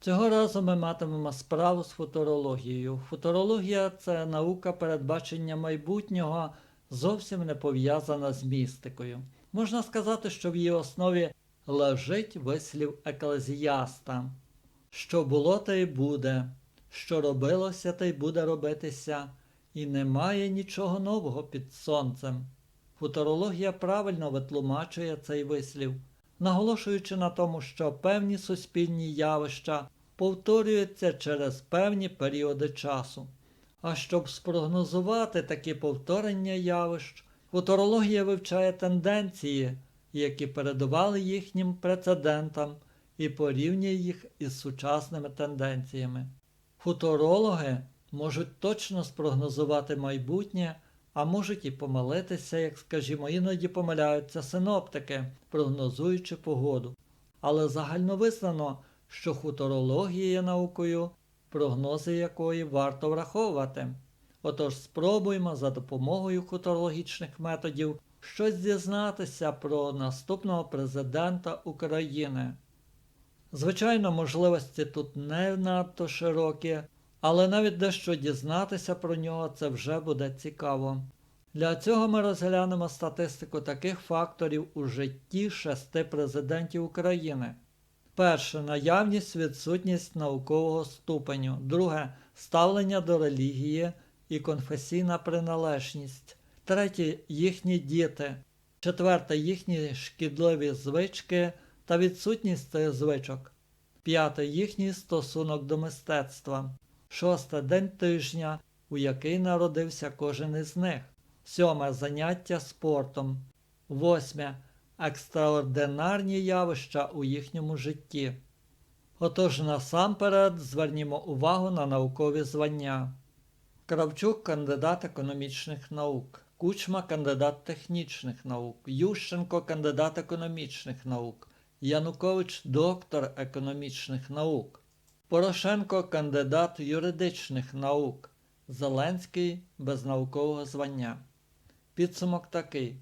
Цього разу ми матимемо справу з футурологією. Футурологія це наука передбачення майбутнього, зовсім не пов'язана з містикою. Можна сказати, що в її основі лежить вислів еклезіаста. Що було, те й буде, що робилося, те й буде робитися, і немає нічого нового під сонцем. Футурологія правильно витлумачує цей вислів, наголошуючи на тому, що певні суспільні явища повторюються через певні періоди часу. А щоб спрогнозувати такі повторення явищ, футурологія вивчає тенденції, які передували їхнім прецедентам, і порівнює їх із сучасними тенденціями. Футурологи можуть точно спрогнозувати майбутнє, а можуть і помилитися, як скажімо, іноді помиляються синоптики, прогнозуючи погоду. Але загально визнано, що футурологія є наукою, прогнози якої варто враховувати. Отож спробуємо за допомогою футурологічних методів щось дізнатися про наступного президента України. Звичайно, можливості тут не надто широкі, але навіть дещо дізнатися про нього це вже буде цікаво. Для цього ми розглянемо статистику таких факторів у житті шести президентів України. Перше наявність відсутність наукового ступеню. Друге ставлення до релігії і конфесійна приналежність. Третє їхні діти. Четверте їхні шкідливі звички та відсутність цих звичок. П'яте їхній стосунок до мистецтва. Шосте день тижня, у який народився кожен із них. Сьоме заняття спортом. Восьме екстраординарні явища у їхньому житті. Отож насамперед звернімо увагу на наукові звання. Кравчук кандидат економічних наук, Кучма кандидат технічних наук, Ющенко кандидат економічних наук, Янукович доктор економічних наук, Порошенко кандидат юридичних наук, Зеленський без наукового звання. Підсумок такий.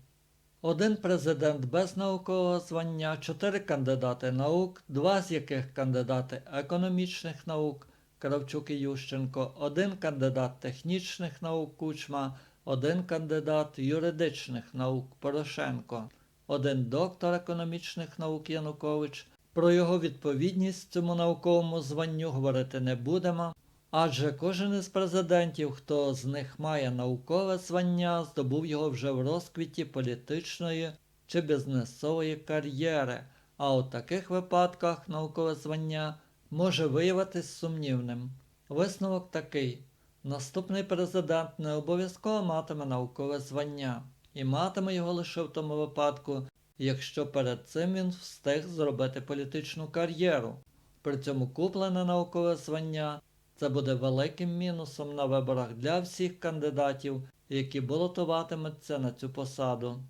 Один президент без наукового звання, чотири кандидати наук, два з яких кандидати економічних наук Кравчук і Ющенко, один кандидат технічних наук Кучма, один кандидат юридичних наук Порошенко, один доктор економічних наук Янукович. Про його відповідність цьому науковому званню говорити не будемо. Адже кожен із президентів, хто з них має наукове звання, здобув його вже в розквіті політичної чи бізнесової кар'єри, а у таких випадках наукове звання може виявитись сумнівним. Висновок такий: наступний президент не обов'язково матиме наукове звання, і матиме його лише в тому випадку, якщо перед цим він встиг зробити політичну кар'єру. При цьому куплене наукове звання. Це буде великим мінусом на виборах для всіх кандидатів, які балотуватимуться на цю посаду.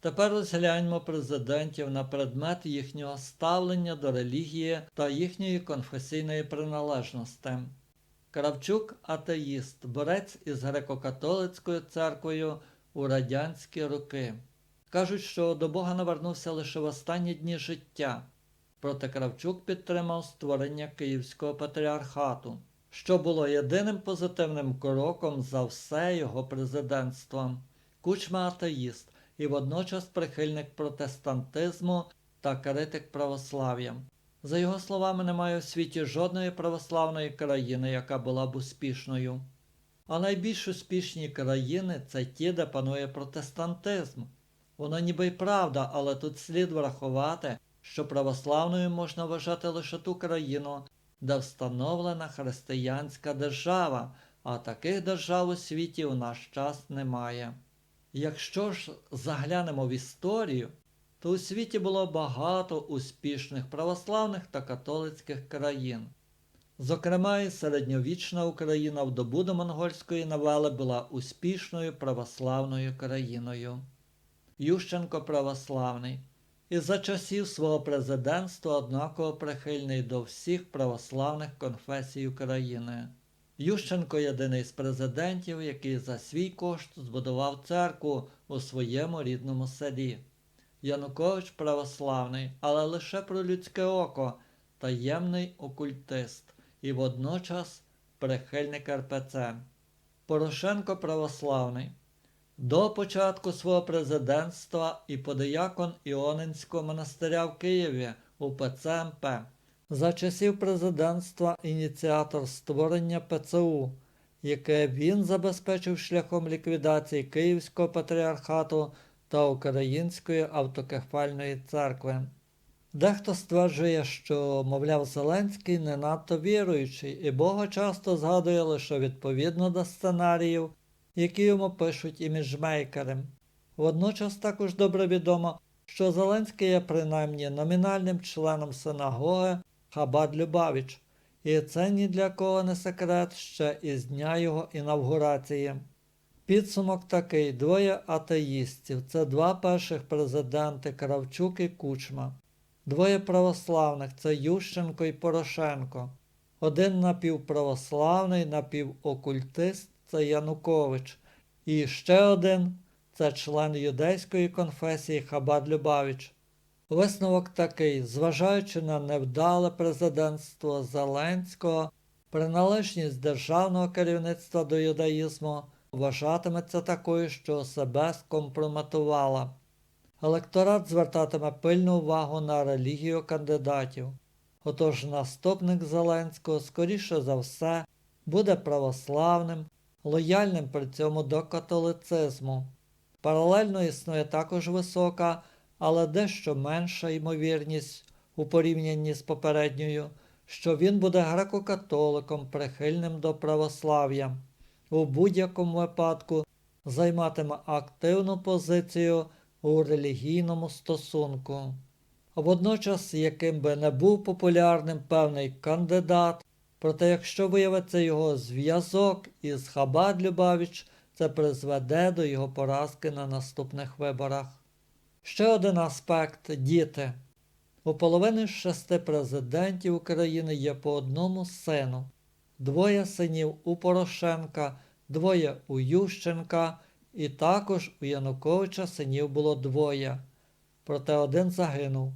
Тепер розгляньмо президентів на предмет їхнього ставлення до релігії та їхньої конфесійної приналежності. Кравчук атеїст, борець із греко-католицькою церквою у радянські роки. Кажуть, що до Бога навернувся лише в останні дні життя. Проте Кравчук підтримав створення Київського патріархату, що було єдиним позитивним кроком за все його президентство. Кучма атеїст і водночас прихильник протестантизму та критик православ'я. За його словами, немає у світі жодної православної країни, яка була б успішною. А найбільш успішні країни це ті, де панує протестантизм. Воно ніби й правда, але тут слід врахувати що православною можна вважати лише ту країну, де встановлена християнська держава, а таких держав у світі у наш час немає. Якщо ж заглянемо в історію, то у світі було багато успішних православних та католицьких країн. Зокрема, і середньовічна Україна в добу до монгольської навали була успішною православною країною. Ющенко православний і за часів свого президентства однаково прихильний до всіх православних конфесій України. Ющенко єдиний з президентів, який за свій кошт збудував церкву у своєму рідному селі. Янукович православний, але лише про людське око, таємний окультист і водночас прихильник РПЦ. Порошенко православний. До початку свого президентства і подиякон Іонинського монастиря в Києві у ПЦМП. За часів президентства ініціатор створення ПЦУ, яке він забезпечив шляхом ліквідації Київського патріархату та Української автокефальної церкви. Дехто стверджує, що, мовляв, Зеленський не надто віруючий, і Бога часто згадує лише відповідно до сценаріїв, які йому пишуть іміджмейкери. Водночас також добре відомо, що Зеленський є принаймні номінальним членом синагоги Хабад Любавіч, і це ні для кого не секрет ще із дня його інавгурації. Підсумок такий: двоє атеїстів це два перших президенти Кравчук і Кучма. Двоє православних це Ющенко і Порошенко. Один напівправославний, напівокультист це Янукович. І ще один це член юдейської конфесії Хабад Любавіч. Висновок такий: зважаючи на невдале президентство Зеленського, приналежність державного керівництва до юдаїзму вважатиметься такою, що себе скомпрометувала. Електорат звертатиме пильну увагу на релігію кандидатів. Отож наступник Зеленського, скоріше за все, буде православним, лояльним при цьому до католицизму. Паралельно існує також висока, але дещо менша ймовірність у порівнянні з попередньою, що він буде греко-католиком, прихильним до православ'я. У будь-якому випадку займатиме активну позицію у релігійному стосунку. Водночас, яким би не був популярним певний кандидат, проте якщо виявиться його зв'язок із Хабад Любавіч, це призведе до його поразки на наступних виборах. Ще один аспект діти. У половини шести президентів України є по одному сину. Двоє синів у Порошенка, двоє у Ющенка, і також у Януковича синів було двоє, проте один загинув.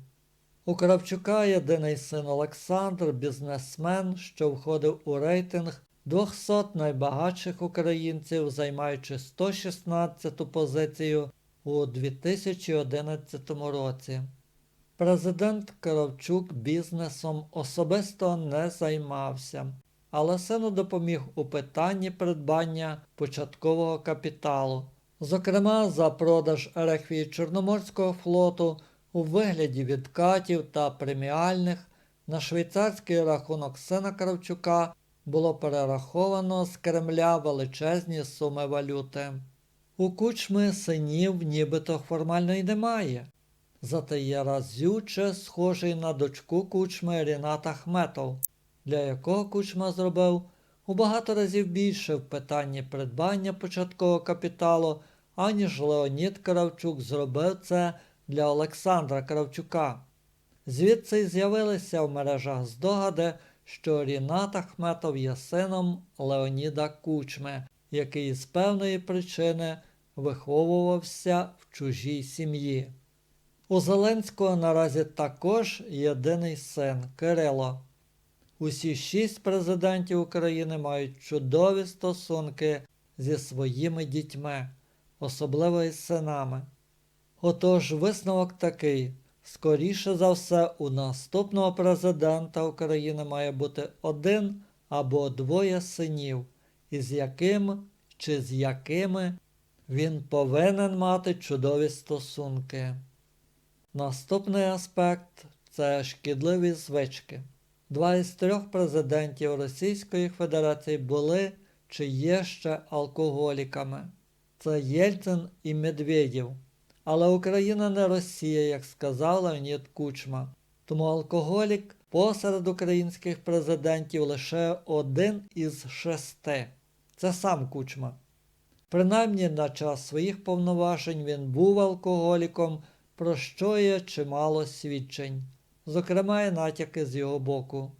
У Кравчука єдиний син Олександр, бізнесмен, що входив у рейтинг 200 найбагатших українців, займаючи 116-ту позицію у 2011 році. Президент Кравчук бізнесом особисто не займався, але сину допоміг у питанні придбання початкового капіталу, зокрема за продаж реквії Чорноморського флоту у вигляді відкатів та преміальних на швейцарський рахунок сина Кравчука було перераховано з Кремля величезні суми валюти. У кучми синів нібито формально й немає. Зате є разюче схожий на дочку кучми Рінат Ахметов, для якого кучма зробив у багато разів більше в питанні придбання початкового капіталу, аніж Леонід Кравчук зробив це для Олександра Кравчука. Звідси з'явилися в мережах здогади, що Рінат Ахметов є сином Леоніда Кучми, який з певної причини виховувався в чужій сім'ї. У Зеленського наразі також єдиний син Кирило. Усі шість президентів України мають чудові стосунки зі своїми дітьми, особливо із синами. Отож, висновок такий: скоріше за все, у наступного президента України має бути один або двоє синів, із яким чи з якими він повинен мати чудові стосунки. Наступний аспект це шкідливі звички. Два із трьох президентів Російської Федерації були чи є ще алкоголіками. Це Єльцин і Медведєв. Але Україна не Росія, як сказав Леонід Кучма. Тому алкоголік посеред українських президентів лише один із шести. Це сам Кучма. Принаймні на час своїх повноважень він був алкоголіком, про що є чимало свідчень, зокрема і натяки з його боку.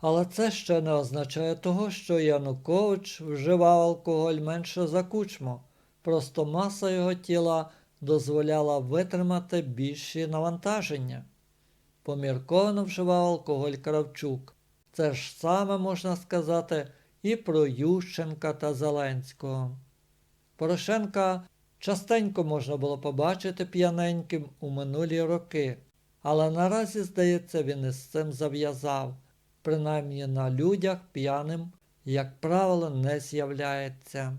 Але це ще не означає того, що Янукович вживав алкоголь менше за кучму, просто маса його тіла дозволяла витримати більші навантаження. помірковано вживав алкоголь Кравчук. Це ж саме можна сказати і про Ющенка та Зеленського. Порошенка частенько можна було побачити п'яненьким у минулі роки, але наразі, здається, він із цим зав'язав. Принаймні на людях п'яним, як правило, не з'являється.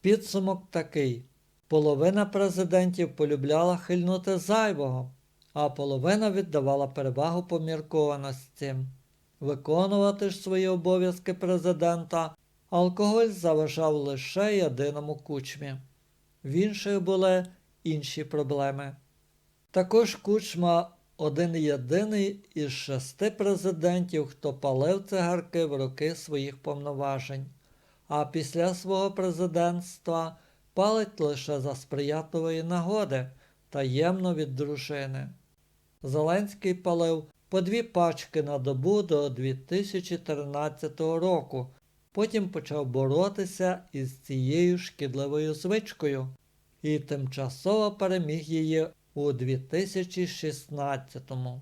Підсумок такий: половина президентів полюбляла хильнути зайвого, а половина віддавала перевагу поміркованості. Виконувати ж свої обов'язки президента алкоголь заважав лише єдиному кучмі. В інших були інші проблеми. Також кучма один єдиний із шести президентів, хто палив цигарки в роки своїх повноважень, а після свого президентства палить лише за сприятливої нагоди, таємно від дружини. Зеленський палив по дві пачки на добу до 2013 року, потім почав боротися із цією шкідливою звичкою і тимчасово переміг її у 2016-му.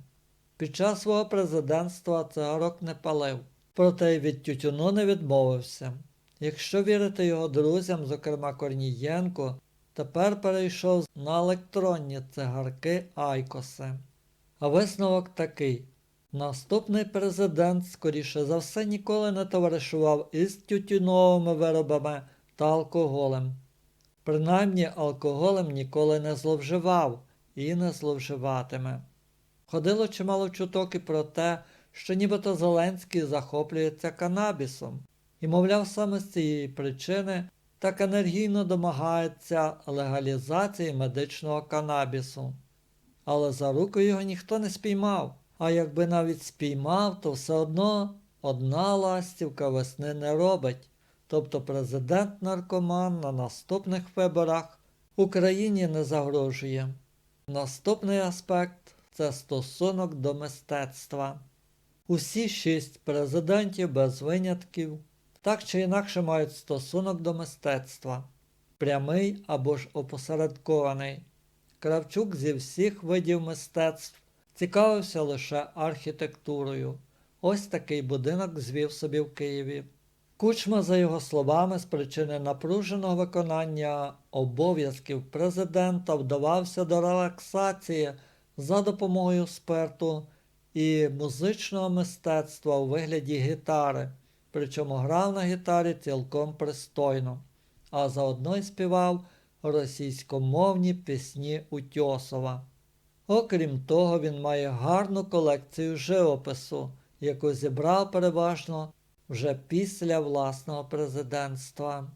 Під час свого президентства цигарок не палив, проте від тютюну не відмовився. Якщо вірити його друзям, зокрема Корнієнку, тепер перейшов на електронні цигарки Айкоси. А висновок такий: наступний президент, скоріше за все, ніколи не товаришував із тютюновими виробами та алкоголем. Принаймні алкоголем ніколи не зловживав і не зловживатиме. Ходило чимало чуток і про те, що нібито Зеленський захоплюється канабісом, і, мовляв, саме з цієї причини так енергійно домагається легалізації медичного канабісу. Але за руку його ніхто не спіймав, а якби навіть спіймав, то все одно одна ластівка весни не робить. Тобто президент наркоман на наступних виборах Україні не загрожує. Наступний аспект це стосунок до мистецтва. Усі шість президентів без винятків так чи інакше мають стосунок до мистецтва, прямий або ж опосередкований. Кравчук зі всіх видів мистецтв цікавився лише архітектурою. Ось такий будинок звів собі в Києві. Кучма, за його словами, з причини напруженого виконання обов'язків президента вдавався до релаксації за допомогою спирту і музичного мистецтва у вигляді гітари, причому грав на гітарі цілком пристойно, а заодно й співав російськомовні пісні Утьосова. Окрім того, він має гарну колекцію живопису, яку зібрав переважно вже після власного президентства.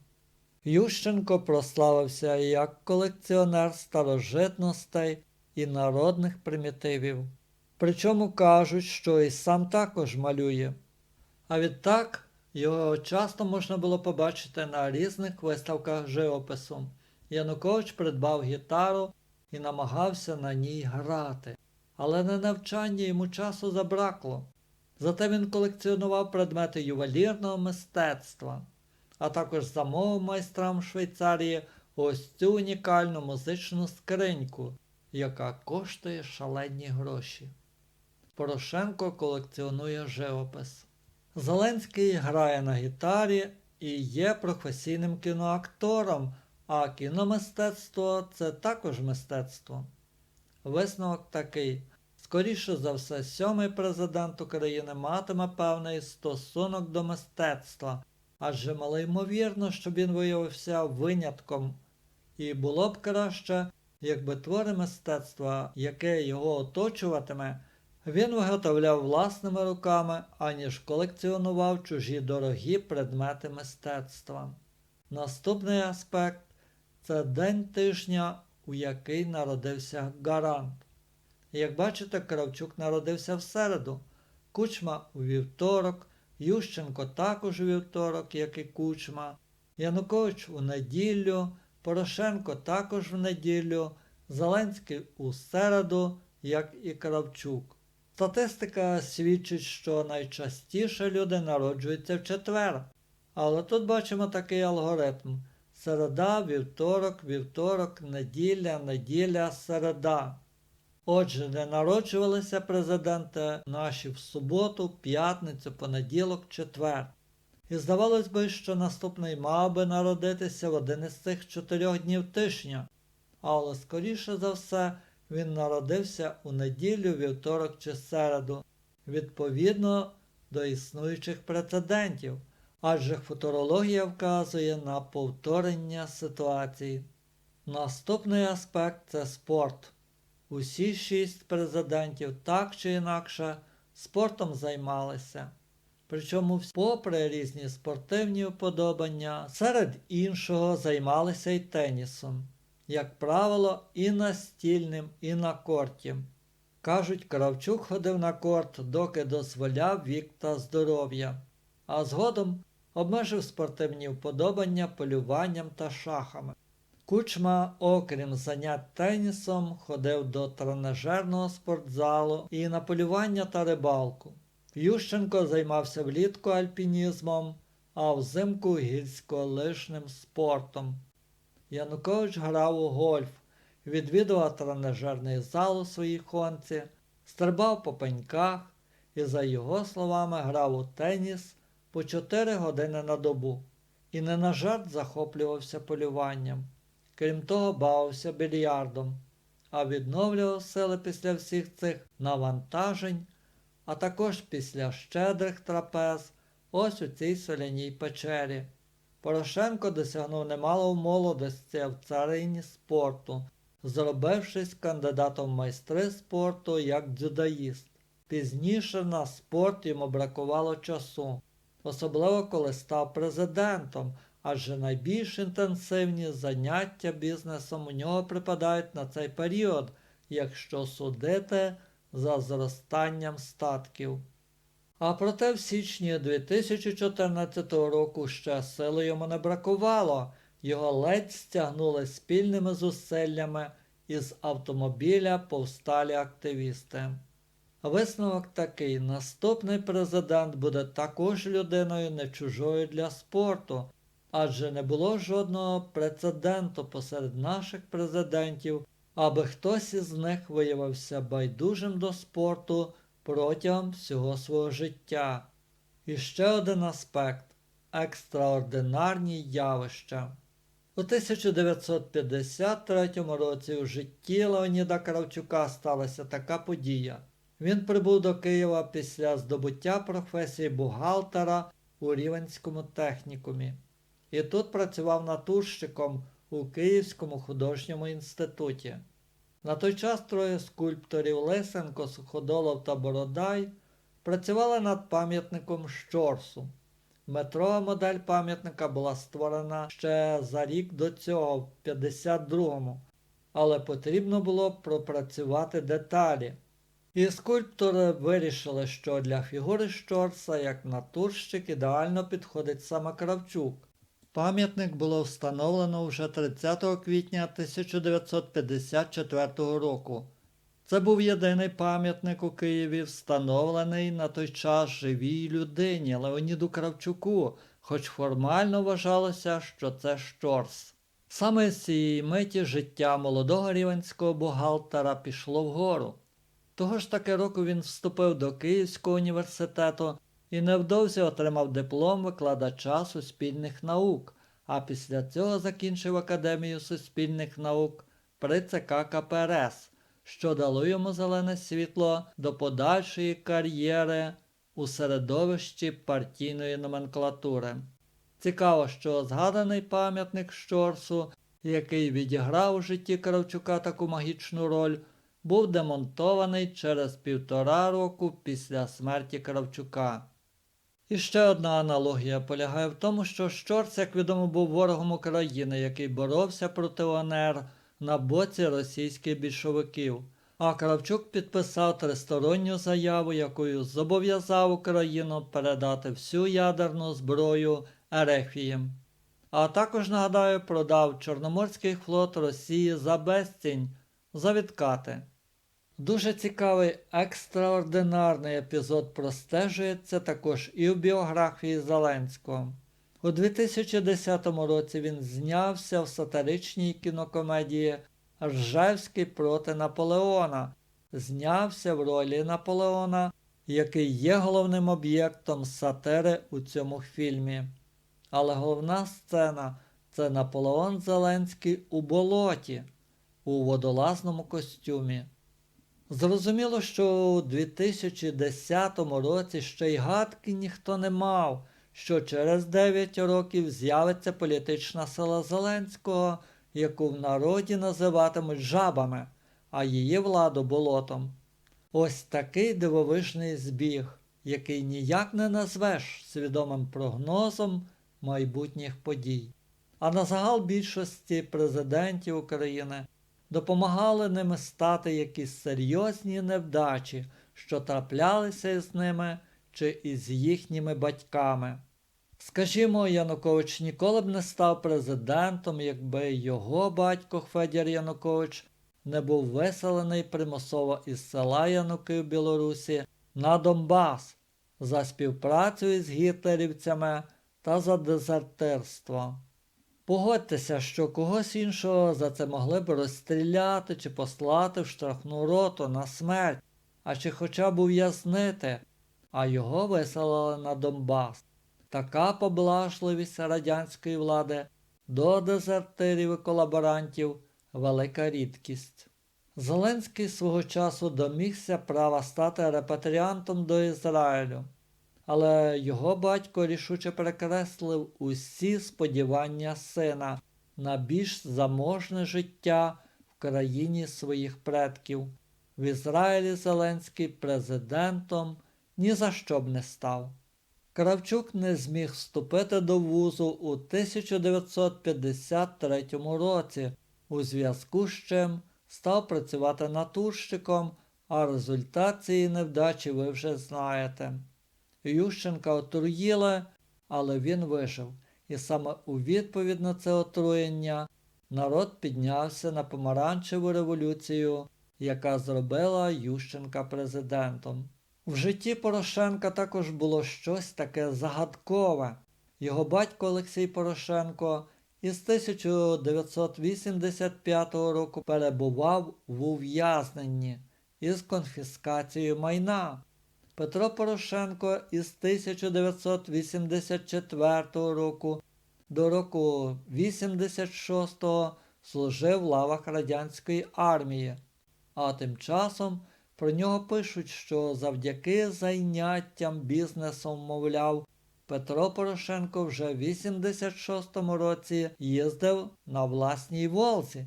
Ющенко прославився як колекціонер старожитностей і народних примітивів. Причому кажуть, що і сам також малює. А відтак його часто можна було побачити на різних виставках живопису. Янукович придбав гітару і намагався на ній грати, але на навчання йому часу забракло. Зате він колекціонував предмети ювелірного мистецтва, а також замовив майстрам Швейцарії ось цю унікальну музичну скриньку, яка коштує шалені гроші. Порошенко колекціонує живопис. Зеленський грає на гітарі і є професійним кіноактором, а кіномистецтво це також мистецтво. Висновок такий. Скоріше за все, сьомий президент України матиме певний стосунок до мистецтва, адже малоймовірно, щоб він виявився винятком. І було б краще, якби твори мистецтва, яке його оточуватиме, він виготовляв власними руками, аніж колекціонував чужі дорогі предмети мистецтва. Наступний аспект це день тижня, у який народився Гарант. Як бачите, Кравчук народився в середу, Кучма у вівторок, Ющенко також у вівторок, як і Кучма, Янукович у неділю, Порошенко також в неділю, Зеленський у середу, як і Кравчук. Статистика свідчить, що найчастіше люди народжуються в четвер. Але тут бачимо такий алгоритм: середа, вівторок, вівторок, неділя, неділя, середа. Отже, не народжувалися президенти наші в суботу, п'ятницю, понеділок, четвер. І здавалось би, що наступний мав би народитися в один із цих чотирьох днів тижня, але скоріше за все він народився у неділю, вівторок чи середу, відповідно до існуючих прецедентів, адже футурологія вказує на повторення ситуації. Наступний аспект це спорт. Усі шість президентів так чи інакше спортом займалися. Причому, попри різні спортивні уподобання, серед іншого займалися й тенісом, як правило, і настільним, і на корті. Кажуть, Кравчук ходив на корт, доки дозволяв вік та здоров'я, а згодом обмежив спортивні вподобання полюванням та шахами. Кучма, окрім занять тенісом, ходив до тренажерного спортзалу і на полювання та рибалку. Ющенко займався влітку альпінізмом, а взимку гірськолижним спортом. Янукович грав у гольф, відвідував тренажерний зал у своїй хонці, стрибав по пеньках. І, за його словами, грав у теніс по 4 години на добу. І не на жарт захоплювався полюванням. Крім того, бавився більярдом, а відновлював сили після всіх цих навантажень, а також після щедрих трапез. Ось у цій соляній печері. Порошенко досягнув немало молодості в царині спорту, зробившись кандидатом в майстри спорту як дзюдоїст. Пізніше на спорт йому бракувало часу, особливо коли став президентом, адже найбільш інтенсивні заняття бізнесом у нього припадають на цей період, якщо судити за зростанням статків. А проте в січні 2014 року ще сили йому не бракувало, його ледь стягнули спільними зусиллями із автомобіля повсталі активісти. Висновок такий: наступний президент буде також людиною не чужою для спорту, адже не було жодного прецеденту посеред наших президентів, аби хтось із них виявився байдужим до спорту протягом всього свого життя. І ще один аспект екстраординарні явища. У 1953 році у житті Леоніда Кравчука сталася така подія. Він прибув до Києва після здобуття професії бухгалтера у Рівенському технікумі. І тут працював натурщиком у Київському художньому інституті. На той час троє скульпторів Лисенко, Суходолов та Бородай працювали над пам'ятником Щорсу. Метрова модель пам'ятника була створена ще за рік до цього, в 52-му, але потрібно було пропрацювати деталі. І скульптори вирішили, що для фігури Щорса як натурщик ідеально підходить саме Кравчук. Пам'ятник було встановлено вже 30 квітня 1954 року. Це був єдиний пам'ятник у Києві, встановлений на той час живій людині Леоніду Кравчуку, хоч формально вважалося, що це Щорс. Саме з цієї миті життя молодого рівенського бухгалтера пішло вгору. Того ж таки року він вступив до Київського університету і невдовзі отримав диплом викладача суспільних наук, а після цього закінчив Академію суспільних наук при ЦК КПРС, що дало йому зелене світло до подальшої кар'єри у середовищі партійної номенклатури. Цікаво, що згаданий пам'ятник Щорсу, який відіграв у житті Кравчука таку магічну роль, був демонтований через півтора року після смерті Кравчука. І ще одна аналогія полягає в тому, що Щорс, як відомо, був ворогом України, який боровся проти ОНР на боці російських більшовиків. А Кравчук підписав тристоронню заяву, якою зобов'язав Україну передати всю ядерну зброю Ерефіям. А також, нагадаю, продав Чорноморський флот Росії за безцінь за відкати. Дуже цікавий екстраординарний епізод простежується також і в біографії Зеленського. У 2010 році він знявся в сатиричній кінокомедії Ржевський проти Наполеона, знявся в ролі Наполеона, який є головним об'єктом сатири у цьому фільмі. Але головна сцена це Наполеон Зеленський у болоті у водолазному костюмі. Зрозуміло, що у 2010 році ще й гадки ніхто не мав, що через 9 років з'явиться політична сила Зеленського, яку в народі називатимуть жабами, а її владу болотом. Ось такий дивовижний збіг, який ніяк не назвеш свідомим прогнозом майбутніх подій. А на загал більшості президентів України допомагали ними стати якісь серйозні невдачі, що траплялися із ними чи із їхніми батьками. Скажімо, Янукович ніколи б не став президентом, якби його батько Федір Янукович не був виселений примусово із села Януки в Білорусі на Донбас за співпрацю із гітлерівцями та за дезертирство. Погодьтеся, що когось іншого за це могли б розстріляти чи послати в штрафну роту на смерть, а чи хоча б ув'язнити, а його виселили на Донбас. Така поблажливість радянської влади до дезертирів і колаборантів велика рідкість. Зеленський свого часу домігся права стати репатріантом до Ізраїлю, але його батько рішуче перекреслив усі сподівання сина на більш заможне життя в країні своїх предків. В Ізраїлі Зеленський президентом ні за що б не став. Кравчук не зміг вступити до вузу у 1953 році, у зв'язку з чим став працювати натурщиком, а результат цієї невдачі ви вже знаєте. Ющенка отруїли, але він вижив, і саме у відповідь на це отруєння народ піднявся на помаранчеву революцію, яка зробила Ющенка президентом. В житті Порошенка також було щось таке загадкове. Його батько Олексій Порошенко із 1985 року перебував в ув'язненні із конфіскацією майна. Петро Порошенко із 1984 року до року 86 служив в лавах радянської армії, а тим часом про нього пишуть, що завдяки зайняттям бізнесом, мовляв, Петро Порошенко вже в 86-му році їздив на власній Волзі.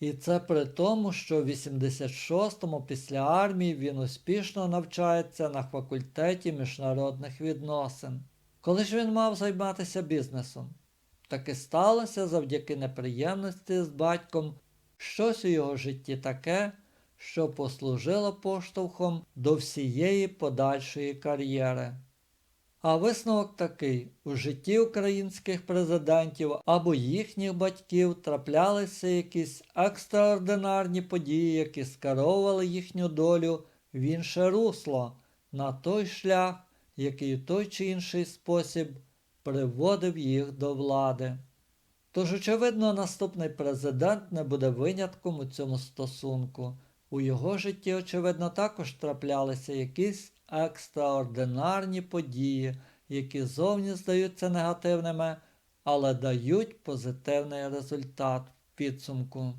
І це при тому, що в 86-му після армії він успішно навчається на факультеті міжнародних відносин. Коли ж він мав займатися бізнесом? Так і сталося завдяки неприємності з батьком щось у його житті таке, що послужило поштовхом до всієї подальшої кар'єри. А висновок такий: у житті українських президентів або їхніх батьків траплялися якісь екстраординарні події, які скеровували їхню долю в інше русло, на той шлях, який в той чи інший спосіб приводив їх до влади. Тож, очевидно, наступний президент не буде винятком у цьому стосунку. У його житті, очевидно, також траплялися якісь екстраординарні події, які зовні здаються негативними, але дають позитивний результат підсумку.